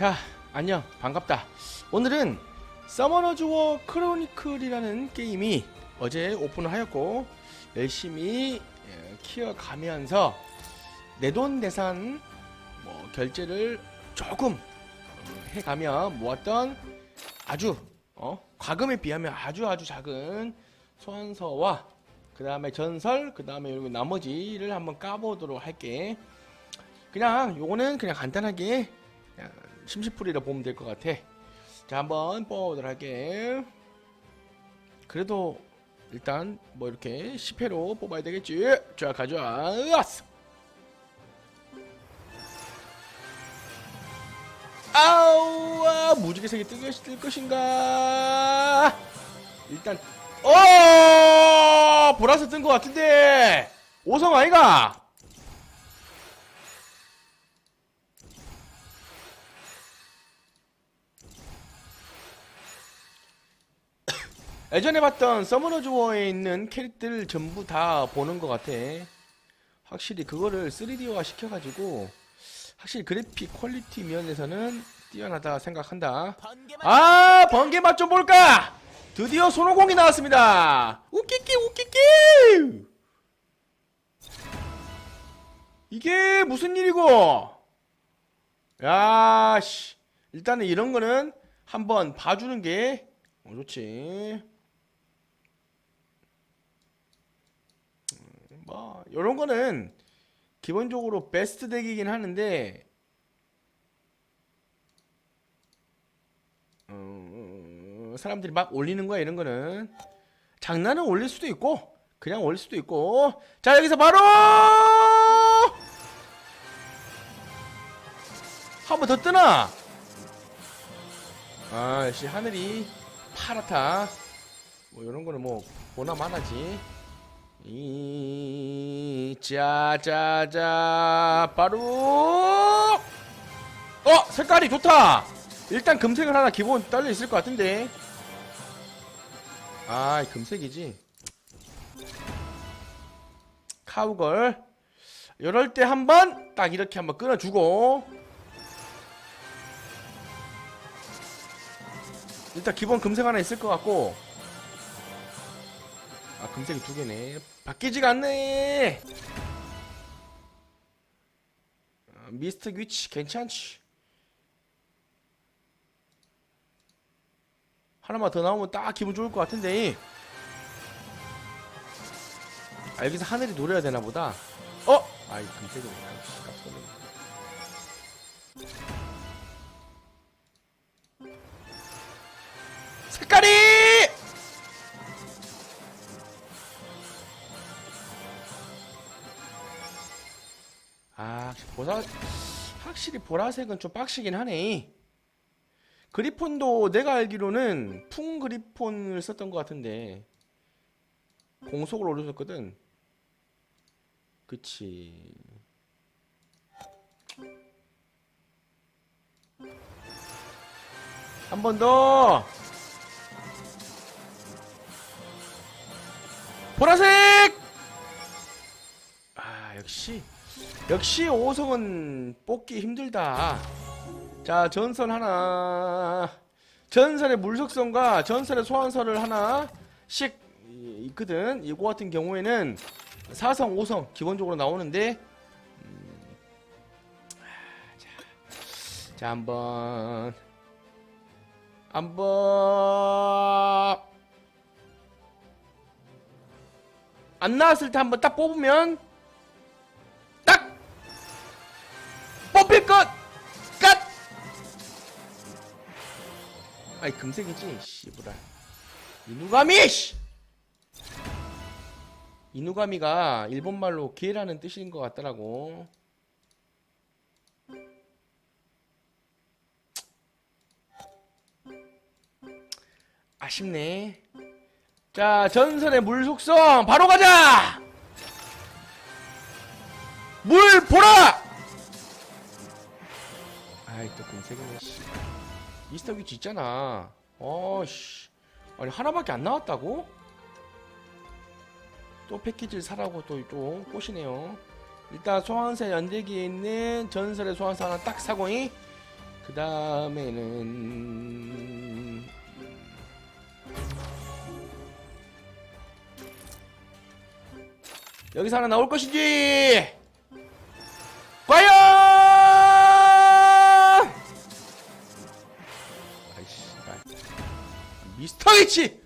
자, 안녕, 반갑다. 오늘은 서머너즈 워 크로니클이라는 게임이 어제 오픈을 하였고 열심히 예, 키워가면서 내돈내산 뭐 결제를 조금 어, 해가며 모았던 아주 어, 과금에 비하면 아주 아주 작은 소환서와 그 다음에 전설, 그 다음에 나머지를 한번 까보도록 할게. 그냥 요거는 그냥 간단하게 그냥 심시풀이라 보면 될 것 같아. 자, 한번 뽑아보도록 할게. 그래도 일단 뭐 이렇게 10회로 뽑아야 되겠지. 자, 가져와. 으았어. 아우, 아, 무지개색이 뜰 것인가? 일단, 어, 보라색 뜬 것 같은데. 오성 아이가? 예전에 봤던 서머너즈 워에 있는 캐릭터를 전부 다 보는 것 같아. 확실히 그거를 3D화 시켜가지고 확실히 그래픽 퀄리티 면에서는 뛰어나다 생각한다. 아 번개 맛 좀 볼까? 드디어 손오공이 나왔습니다. 웃기기 웃기기. 이게 무슨 일이고? 야, 씨. 일단은 이런 거는 한번 봐주는 게 어, 좋지. 뭐 이런 거는 기본적으로 베스트 덱이긴 하는데 어, 사람들이 막 올리는 거야 이런 거는. 장난은 올릴 수도 있고 그냥 올릴 수도 있고. 자 여기서 바로! 한 번 더 뜨나? 아 역시 하늘이 파랗다. 뭐 이런 거는 뭐 보나 마나지 이 짜자자 바로. 어 색깔이 좋다. 일단 금색을 하나 기본 딸려 있을 것 같은데. 아 금색이지. 카우걸. 이럴 때 한번 딱 이렇게 한번 끊어주고. 일단 기본 금색 하나 있을 것 같고 아 금색이 두 개네. 바뀌지가 않네. 아, 미스터 귀치 괜찮지? 하나만 더 나오면 딱 기분 좋을 것 같은데. 아 여기서 하늘이 노려야 되나 보다. 어? 아이 아이씨, 깜짝이야. 색깔이 아 보라 확실히 보라색은 좀 빡시긴 하네. 그리폰도 내가 알기로는 풍 그리폰을 썼던 것 같은데 공속을 올려줬거든. 그치. 한 번 더! 보라색! 아 역시 역시 오성은 뽑기 힘들다. 자 전설 하나. 전설의 물속성과 전설의 소환설을 하나씩 이- 있거든. 이거 같은 경우에는 4성 5성 기본적으로 나오는데 음, 자 한번. 한번. 안 나왔을 때 한번 딱 뽑으면 뽑힐 것! 갓! 아이 금색이지 씨부라 이누가미 씨! 이누가미가 일본말로 기회라는 뜻인 것 같더라고 아쉽네 자 전설의 물 속성 바로 가자 물 보라 아이 또 금색이네 씨 미스터 위치 있잖아 어씨. 아니 하나밖에 안 나왔다고? 또 패키지를 사라고 또, 또 꼬시네요. 일단 소환사 연대기에 있는 전설의 소환사 하나 딱 사고이 그 다음에는 여기서 하나 나올 것인지 H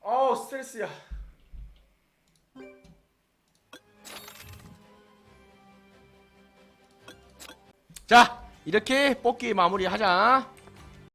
어우 스트레스야. 자 이렇게 뽑기 마무리하자